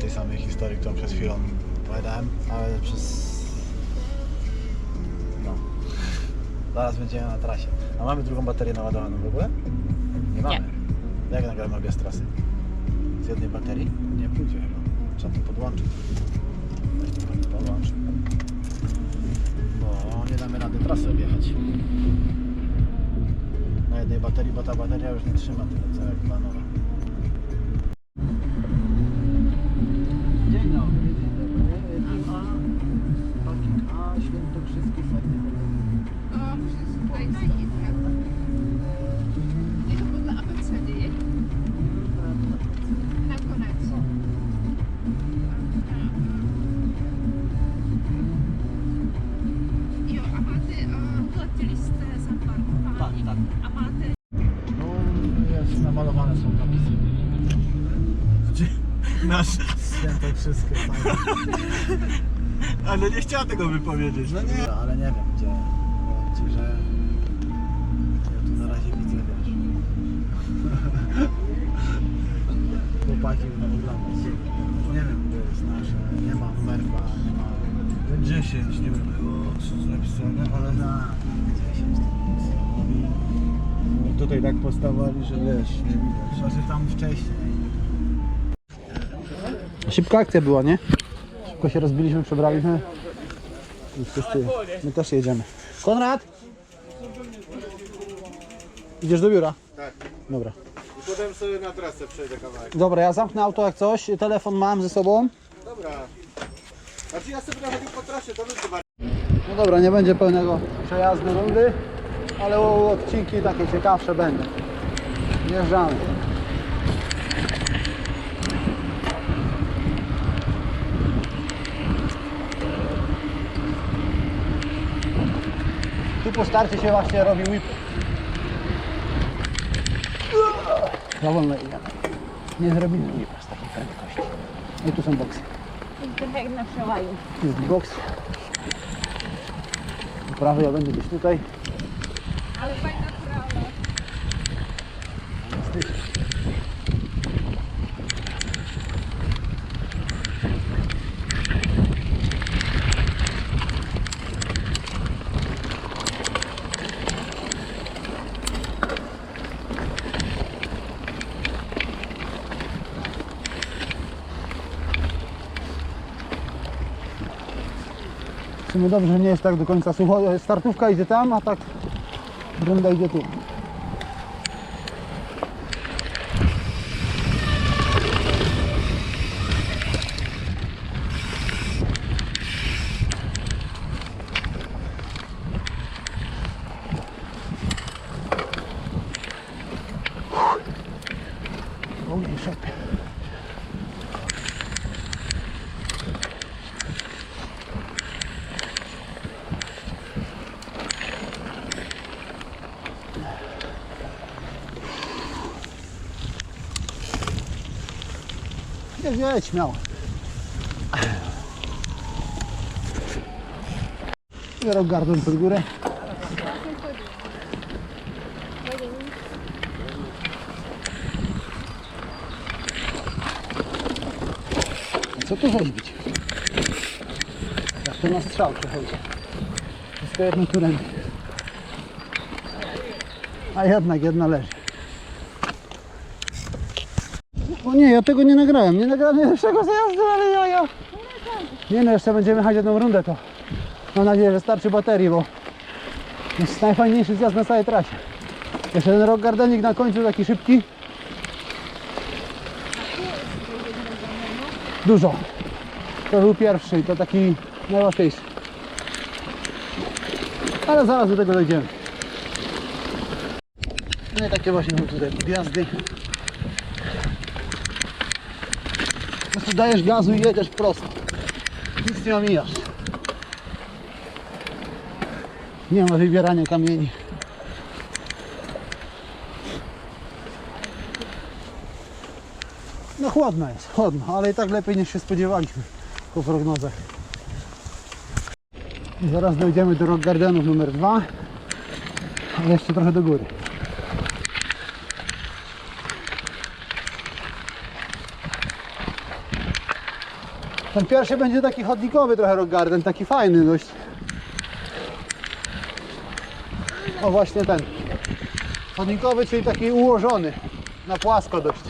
Tej samej historii, którą przed chwilą opowiadałem, ale przez... No. Zaraz będziemy na trasie. A mamy drugą baterię naładowaną w ogóle? Nie mamy. Jak nagramy obie z trasy? Z jednej baterii? Nie pójdzie chyba. Trzeba to podłączyć. Podłącz. Bo nie damy rady trasy objechać. Na jednej baterii, bo ta bateria już nie trzyma tyle co jak planowa. Nasz. Świętokrzyskie fajnie. Ale nie chciałem tego wypowiedzieć. No nie. Ale nie wiem gdzie. Powiem ci, że ja tu na razie widzę, wiesz. Chłopaki będą oglądać. Nie wiem, gdzie jest nasze. Nie ma numerka, nie ma. 10 nie było co jest napisane, ale Na 10 to nic. No, tutaj tak postawali, że wiesz, nie widać. Chyba, że tam wcześniej. Szybka akcja była, nie? Szybko się rozbiliśmy, przebraliśmy. I wszyscy, my też jedziemy. Konrad! Idziesz do biura? Tak. Dobra. I potem sobie na trasę przejdę kawałek. Dobra, ja zamknę auto jak coś. Telefon mam ze sobą. Dobra. Znaczy ja sobie chodził po trasie, to wy zobaczycie. No dobra, nie będzie pełnego przejazdu rundy, ale o- odcinki takie ciekawsze będą. Wjeżdżamy. Po starcie się właśnie robi whip. Za wolno idę. Nie zrobimy whipa z takiej prędkości. I tu są boksy. trochę jak na przełaju. Jest boks. Prawy ja będę gdzieś tutaj. Ale fajna dobrze, że nie jest tak do końca sucho. Startówka idzie tam, a tak runda idzie tu. Holy shit. Nie wiedź, śmiało. Biorę gardłem pod górę. Co tu rzeźbić? Jak to na strzał przechodzi. Wszystko jedno którędy. A jednak jedna leży. O nie, ja tego nie nagrałem. Nie nagrałem pierwszego zjazdu, ale ja, ja. Nie no, jeszcze będziemy jechać jedną rundę to. Mam nadzieję, że starczy baterii, bo jest najfajniejszy zjazd na całej trasie. Jeszcze ten rock gardenik na końcu taki szybki. Dużo. To był pierwszy to taki najłatwiejszy. Ale zaraz do tego dojdziemy. No i takie właśnie są tutaj gwiazdy. Po prostu dajesz gazu i jedziesz prosto. Nic nie omijasz. Nie ma wybierania kamieni. No chłodno jest, chłodno, ale i tak lepiej niż się spodziewaliśmy po prognozach. Zaraz dojdziemy do Rock Gardenów numer 2, ale jeszcze trochę do góry. Ten pierwszy będzie taki chodnikowy trochę Rock Garden, taki fajny dość. O właśnie ten. Chodnikowy, czyli taki ułożony na płasko dość.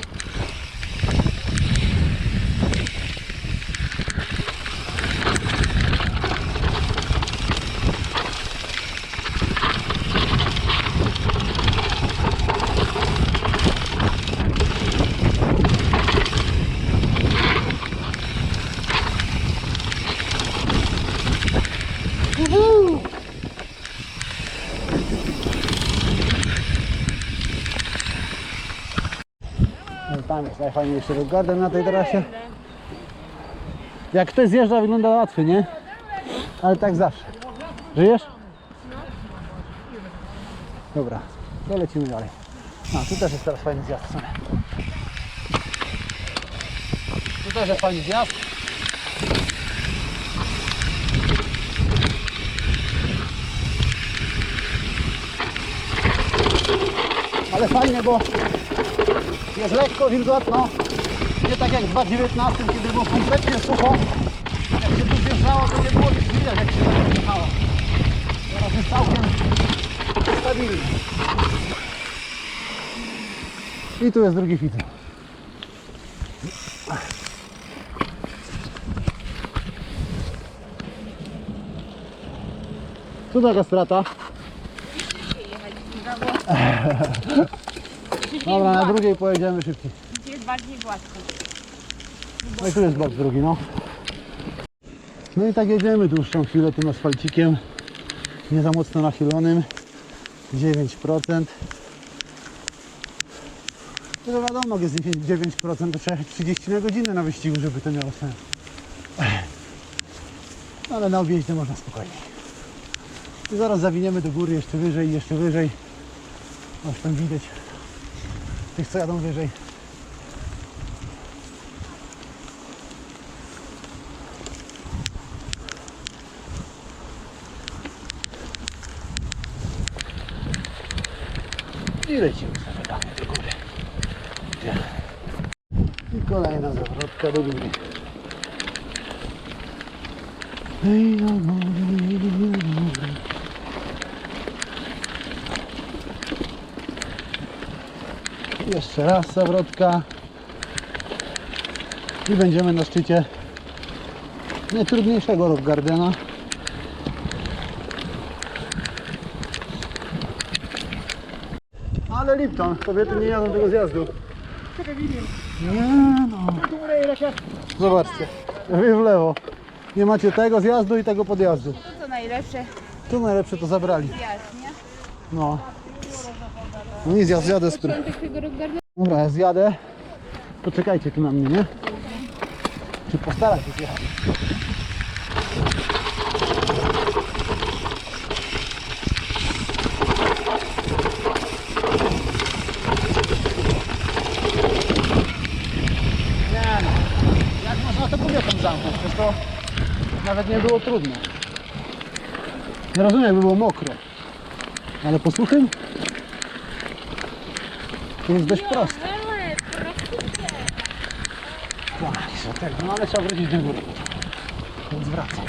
No, tam jest najfajniejszy rock garden na tej trasie. Jak ktoś zjeżdża wygląda łatwy, nie? Ale tak zawsze. Żyjesz? Dobra, to lecimy dalej. A, tu też jest teraz fajny zjazd w sumie. Tu też jest fajny zjazd. Ale fajnie, bo jest lekko wilgotno. Nie tak jak w 2019, kiedy było kompletnie sucho. Jak się tu zjeżdżało, to nie było nic widać, jak się tak jechało. Teraz jest całkiem stabilnie. I tu jest drugi filtr. Tu taka strata. Dobra, na drugiej pojedziemy szybciej. Gdzie jest bardziej gładko. No i tu jest blok drugi, no. No i tak jedziemy dłuższą chwilę tym asfalcikiem. Nie za mocno nachylonym. 9%. No to wiadomo, jest 9%, to trzeba jechać 30 na godzinę na wyścigu, żeby to miało sens. No ale na objeździe można spokojnie. I zaraz zawiniemy do góry jeszcze wyżej, jeszcze wyżej. Aż tam widać tych, co jadą wyżej. I lecimy tam do góry. I kolejna zawrotka do góry. Hej, no, no, no, no, no. Jeszcze raz zawrotka. I będziemy na szczycie najtrudniejszego Rock Gardena. Ale Lipton, kobiety nie jadą tego zjazdu. Nie no. Zobaczcie, wy w lewo. Nie macie tego zjazdu i tego podjazdu. To co najlepsze? To najlepsze to zabrali. No. No nic, ja zjadę z rockgarden. Dobra, ja zjadę. Poczekajcie tu na mnie, nie? Czy postaram się zjechać? Nie no, jak można to kobietom zamknąć? Przecież to nawet nie było trudne. Nie rozumiem, jakby było mokro. Ale posłuchaj, to jest dość proste. Właśnie, tak, no ale trzeba wrócić do góry. Więc wracam.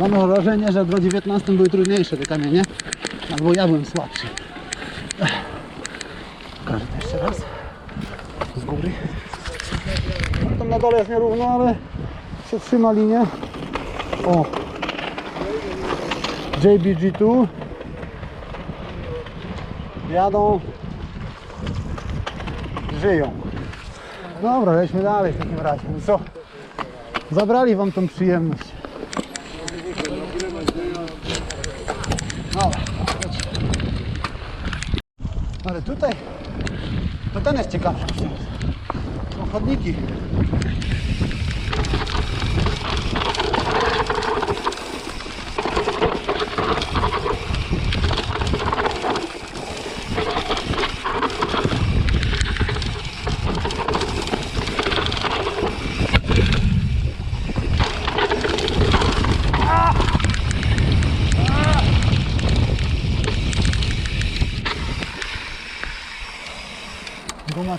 Mam wrażenie, że w 19 były trudniejsze te kamienie, albo ja byłem słabszy. Pokażę to jeszcze raz. Z góry. Tam na dole jest nierówno, ale się trzyma linię. O! JBG2 jadą żyją. Dobra, lećmy dalej w takim razie. No co? Zabrali wam tą przyjemność. Dobra, chodź. Ale tutaj to ten jest ciekawszy. Są chodniki.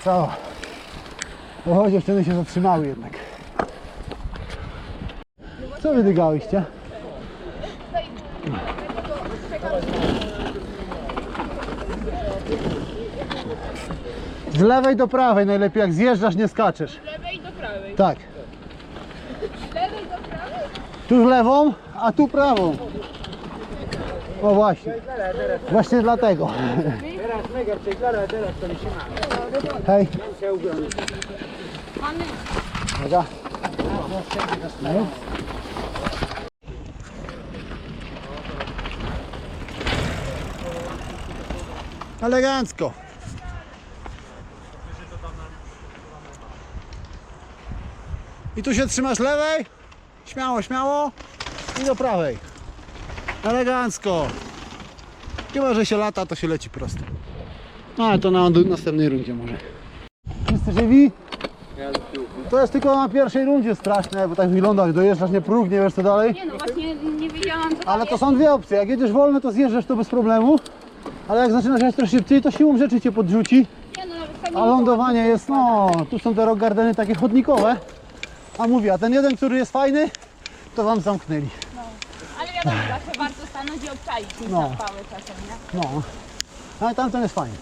Cała. O, wtedy się zatrzymały jednak. Co wy dygałyście? Z lewej do prawej najlepiej, jak zjeżdżasz nie skaczesz. lewej do prawej. Tak. lewej do prawej? Tu lewą, a tu prawą. O właśnie. Właśnie dlatego. Hej. Uwaga. No. Elegancko. I tu się trzymasz lewej? Śmiało, śmiało. I do prawej. Elegancko. Chyba, że się lata, to się leci prosto. No, ale to na następnej rundzie może. Wszyscy żywi? To jest tylko na pierwszej rundzie straszne, bo tak wygląda, dojeżdżasz, nie próg, nie wiesz co dalej. Nie no, właśnie nie wiedziałam co Ale tam to są dwie opcje. Jak jedziesz wolno, to zjeżdżasz to bez problemu. Ale jak zaczynasz jechać troszkę szybciej, to siłą rzeczy cię podrzuci. Nie no, nawet tak A lądowanie jest, no, tu są te rock gardeny takie chodnikowe. A mówię, a ten jeden, który jest fajny, to wam zamknęli. Ale wiadomo, zawsze warto stanąć i obczaić No. no. zapałę czasem, nie? No, ale tamten jest fajny.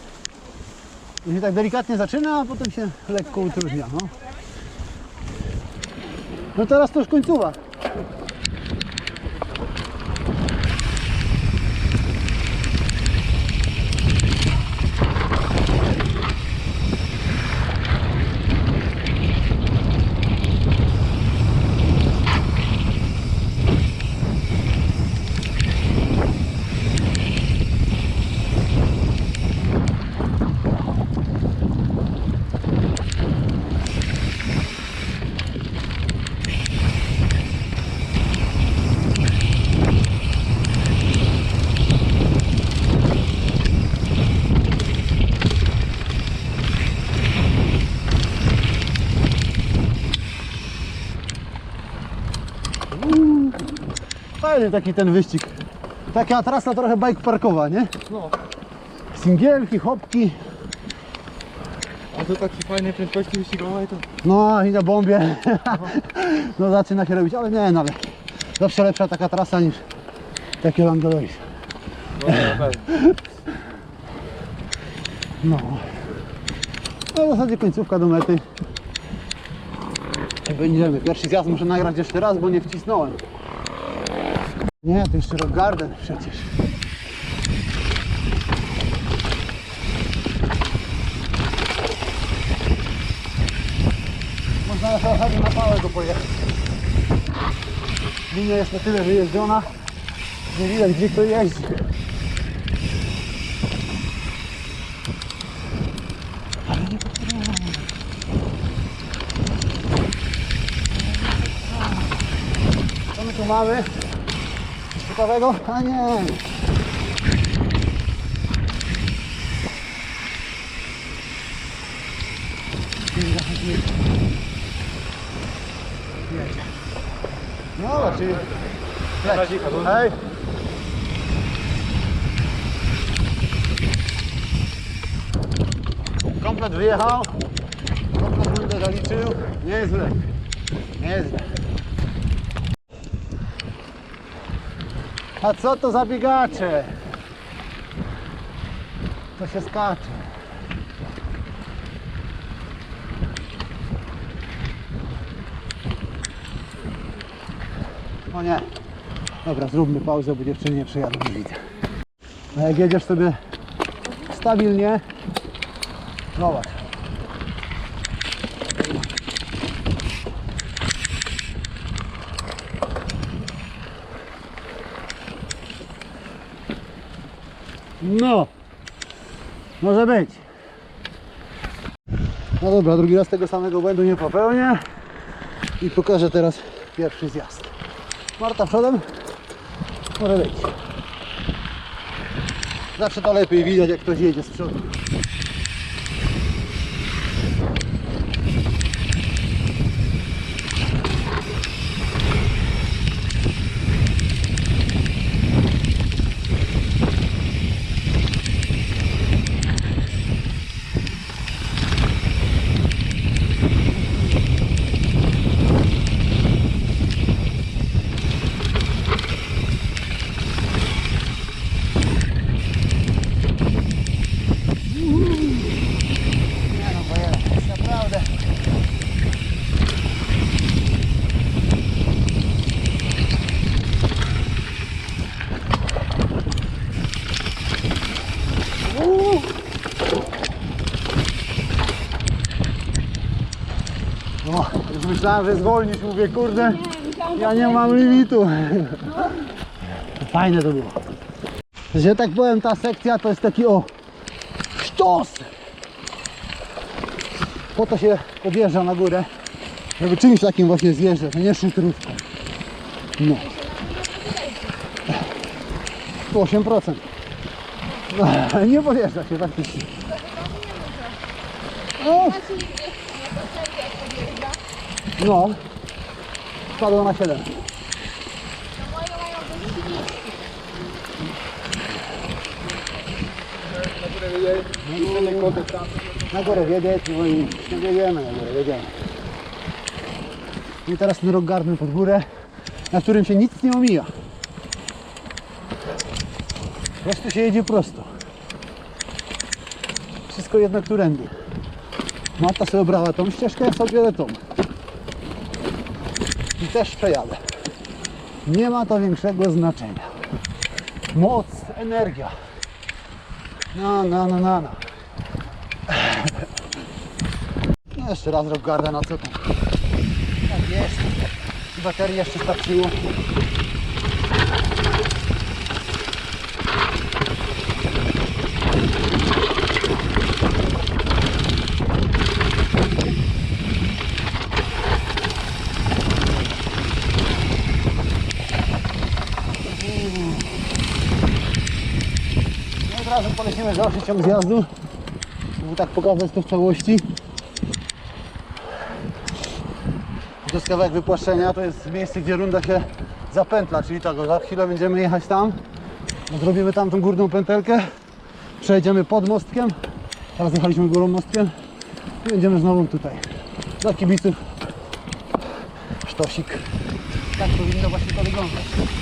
I się tak delikatnie zaczyna, a potem się lekko utrudnia, no. No teraz to już końcowa. Fajny taki ten wyścig. Taka trasa trochę bike parkowa, nie? No. Singielki, hopki. A to takiej fajnej prędkości wyścigowej to... No i na bombie. No zaczyna się robić, ale nie, no ale zawsze lepsza taka trasa niż takie Langolois. No, na pewno. No. No w zasadzie końcówka do mety. Będziemy. Pierwszy zjazd muszę nagrać jeszcze raz, bo nie wcisnąłem. Nie, to jeszcze Rock Garden przecież. Można na samochodzie na pałego pojechać. Linia jest na tyle wyjeżdżona, nie widać gdzie kto jeździ. Ale nie potrzebuję. Co my tu mamy? Ciekawego? A nie. No, czyli... Leci. Hej. Komplet wyjechał. Komplet zaliczył. Nieźle. Nieźle. A co to za biegacze? To się skacze. O nie. Dobra, zróbmy pauzę, bo dziewczyny nie przejadą, nie widzę. A jak jedziesz sobie stabilnie, zobacz. No, może być. No dobra, drugi raz tego samego błędu nie popełnię i pokażę teraz pierwszy zjazd. Marta przodem, może być. Zawsze to lepiej widać jak ktoś jedzie z przodu. Nie no, bo jest naprawdę. Uuu. O, już myślałem, że zwolnić, mówię, kurde, ja nie mam limitu. Fajne to było. Że tak powiem, ta sekcja to jest taki o sztos. Po to się podjeżdża na górę, żeby czymś takim właśnie zjeżdżać, nie szutrówką. No. Tu 8%. No, nie podjeżdża się faktycznie. O, no. Spadło na 7. Na górę wiedzieć, no i no wiedziemy na górę, wiedziemy. I teraz ten rok garny pod górę, na którym się nic nie omija. Po prostu się jedzie prosto. Wszystko jednak którędy. Marta sobie obrała tą ścieżkę, ja sobie tą. Też przejadę. Nie ma to większego znaczenia. Moc, energia. No, no, no, no, no. No jeszcze raz rok garda na co tam. Tak jest. Baterii jeszcze starczyło. No od polecimy dalszy ciąg zjazdu. Żeby tak pokazać to w całości. To jest kawałek wypłaszczenia, to jest miejsce, gdzie runda się zapętla, czyli tak, za chwilę będziemy jechać tam, zrobimy tam tą górną pętelkę, przejedziemy pod mostkiem, teraz jechaliśmy górą mostkiem i będziemy znowu tutaj. Dla kibiców sztosik. Tak powinno właśnie to wyglądać.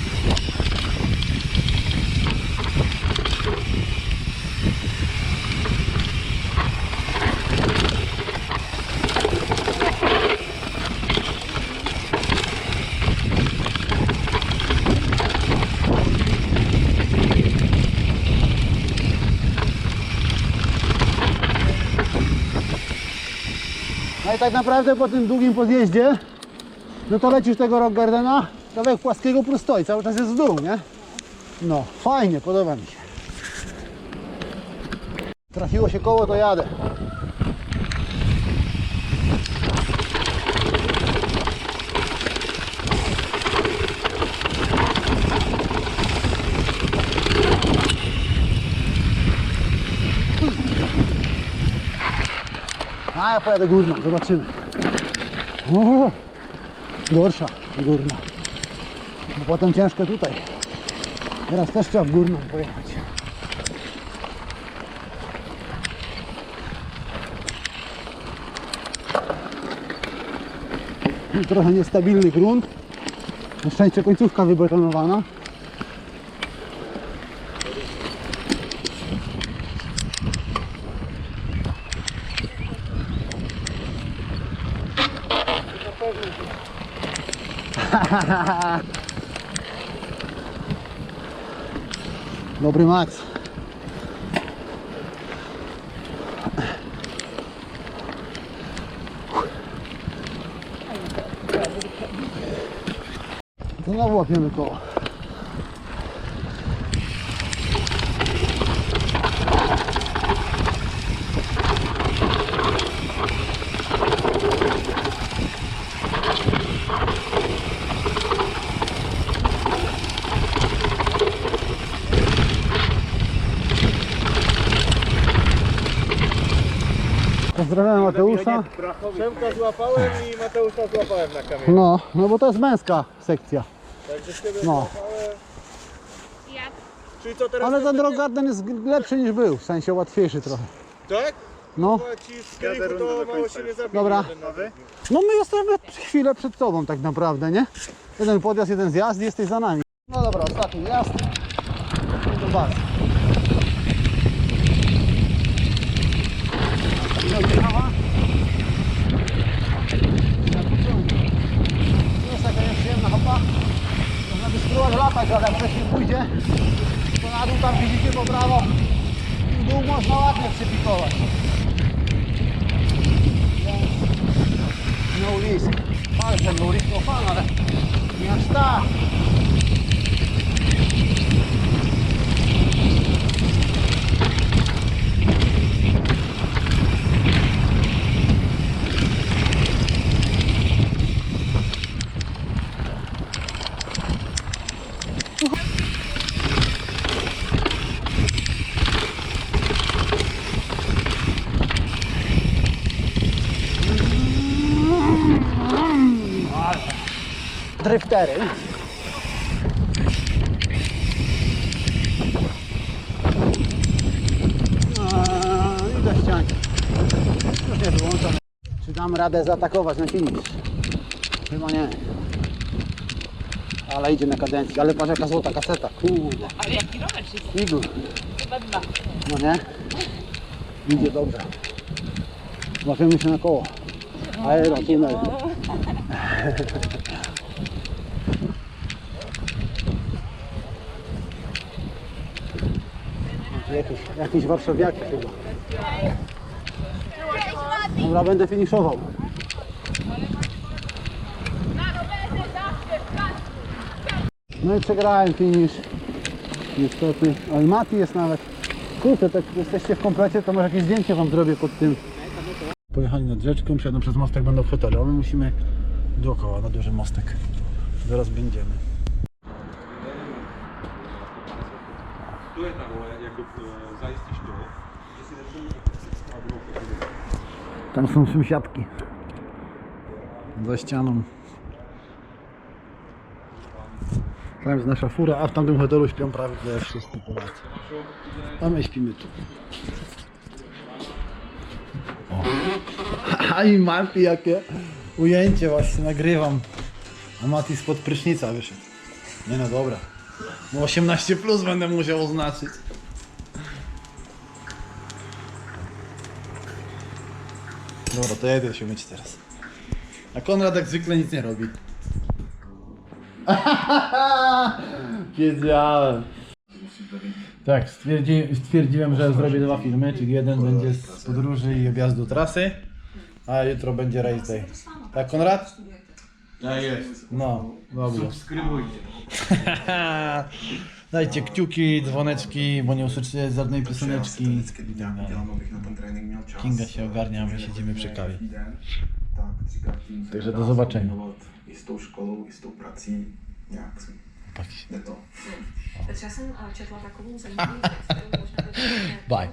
Ale tak naprawdę po tym długim podjeździe, no to lecisz tego Rock Gardena, kawałek płaskiego plus cały czas jest w dół, nie? No, fajnie, podoba mi się. Trafiło się koło, to jadę. A ja pojadę górną, zobaczymy. O, gorsza górna. Bo potem ciężko tutaj. Teraz też trzeba w górną pojechać. Trochę niestabilny grunt. Na szczęście końcówka wybetonowana. Dobry Max. To znowu Mateusza. Przemka złapałem i Mateusza złapałem na kamieniu. No, no bo to jest męska sekcja. Także z ciebie No. złapałem. Ja Czyli co teraz? Ale ten Rock Garden jest lepszy niż był, w sensie łatwiejszy trochę. Tak? No, Chyba ci z Krychu to mało się nie zabili. Dobra. jeden na drugim. no my jesteśmy chwilę przed tobą tak naprawdę, nie? Jeden podjazd, jeden zjazd i jesteś za nami. No dobra, ostatni jazd. I do bazy. No i prawa. Jest taka nieprzyjemna hopa. Można by spróbować latać, ale jak ktoś nie pójdzie, to na dół tam widzicie po prawo. I w dół można ładnie przypikować. No risk. Bardzo no risk no fun, ale nie aż tak. Driftery. Eee, I do ścianki. Już nie wyłączam. Czy dam radę zaatakować na finish? Chyba nie. Ale idzie na kadencji. Ale patrz jaka złota kaseta. Kurde. Ale jaki rower jest? Iglu. Chyba dwa. No nie? Idzie dobrze. Łapiemy się na koło. Aerotunel. Jakiś, jakiś warszawiaki chyba. Dobra, będę finiszował. No i przegrałem finish. Niestety. Ale Mati jest nawet. Kurczę, tak jesteście w komplecie, to może jakieś zdjęcie wam zrobię pod tym. Pojechali nad rzeczką, przejadą przez mostek, będą w hotelu, a my musimy dookoła na duży mostek. Zaraz będziemy. Tam są sąsiadki. Za ścianą. Tam jest nasza fura, a w tamtym hotelu śpią prawie wszyscy Polacy. A my śpimy tu. A i Mati jakie ujęcie właśnie nagrywam. A Mati spod prysznica wyszedł. Nie no dobra. No 18 plus będę musiał oznaczyć. Dobra, to ja idę się myć teraz. A Konrad jak zwykle nic nie robi. Wiedziałem. Tak, stwierdzi, stwierdziłem, że zrobię dwa filmy, czyli jeden będzie z podróży i objazdu trasy, A jutro będzie race day. Tak, Konrad? Tak jest. No, dobrze. Subskrybujcie. Dajcie kciuki, dzwoneczki, bo nie usłyszycie żadnej pioseneczki. tak czas. Kinga się ogarnia, a my siedzimy przy kawie. Tak, Takže do zobaczenia. I s tou školou, i četla takovou zajímavou věc, kterou možná by Bye.